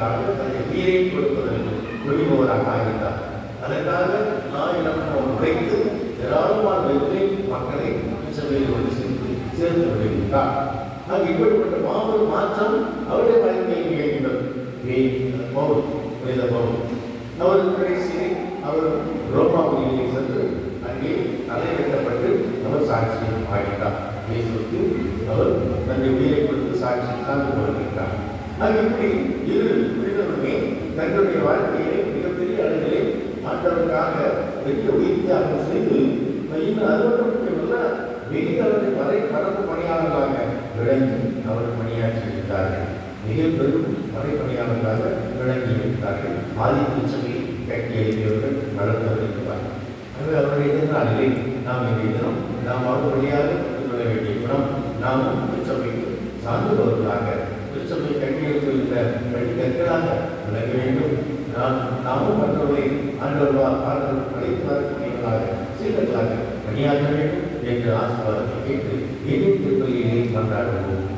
மாற்றத்திற்காக தன்னுடைய உயிரை கொடுப்பதற்கு துணிபவராக ஆகின்றார். அதற்காக நான் அவர் உழைத்து ஏராளமான வெற்றி மக்களை சபையில் கொண்டு சேர்த்து சேர்த்து வருகின்றார் ஆக இப்படிப்பட்ட மாபெரும் மாற்றம் அவருடைய வாழ்க்கையில் நிகழ்கின்றது. ஏய், பவுல் புனித பவுல் அவர் கடைசியில் அவர் ரோமாபுரியிலே சென்று அங்கே தலை வெட்டப்பட்டு அவர் சாட்சி ஆகிட்டார் இயேசுவுக்கு அவர் தன்னுடைய உயிரை கொடுத்து சாட்சி சார்ந்து கொள்கின்றார் அது இப்படி இரு ஆண்டவருக்காக பெரிய உயிர் செய்து இன்னும் அது மட்டும் முக்கியமல்ல வெளியே மறை பரப்பு பணியாளர்களாக விளங்கி அவர் பணியாற்றி இருக்கிறார்கள். மிக பெரும் மறை பணியாளர்களாக விளங்கி இருக்கிறார்கள். ஆதித்த சபையை கட்டி எழுதியவர்கள் வளர்த்து வருகிறார்கள் எனவே அவருடைய எதிர்நாளிலே நாம் இன்றைய நாம் அவர் வழியாக கொள்ள வேண்டிய குணம் நாமும் திருச்சபைக்கு சார்ந்தவர்களாக திருச்சபை கட்டி எழுத்துகின்ற கற்களாக விளங்க வேண்டும் நாம் நாமும் மற்றவர்களை ஆண்டவர்களால் ஆண்டவர் அழைத்து வரக்கூடியவர்களாக சீடர்களாக பணியாற்ற வேண்டும் என்ற ஆசீர்வாதத்தை கேட்டு எதிர்ப்பு கொள்கையை கொண்டாடுவோம்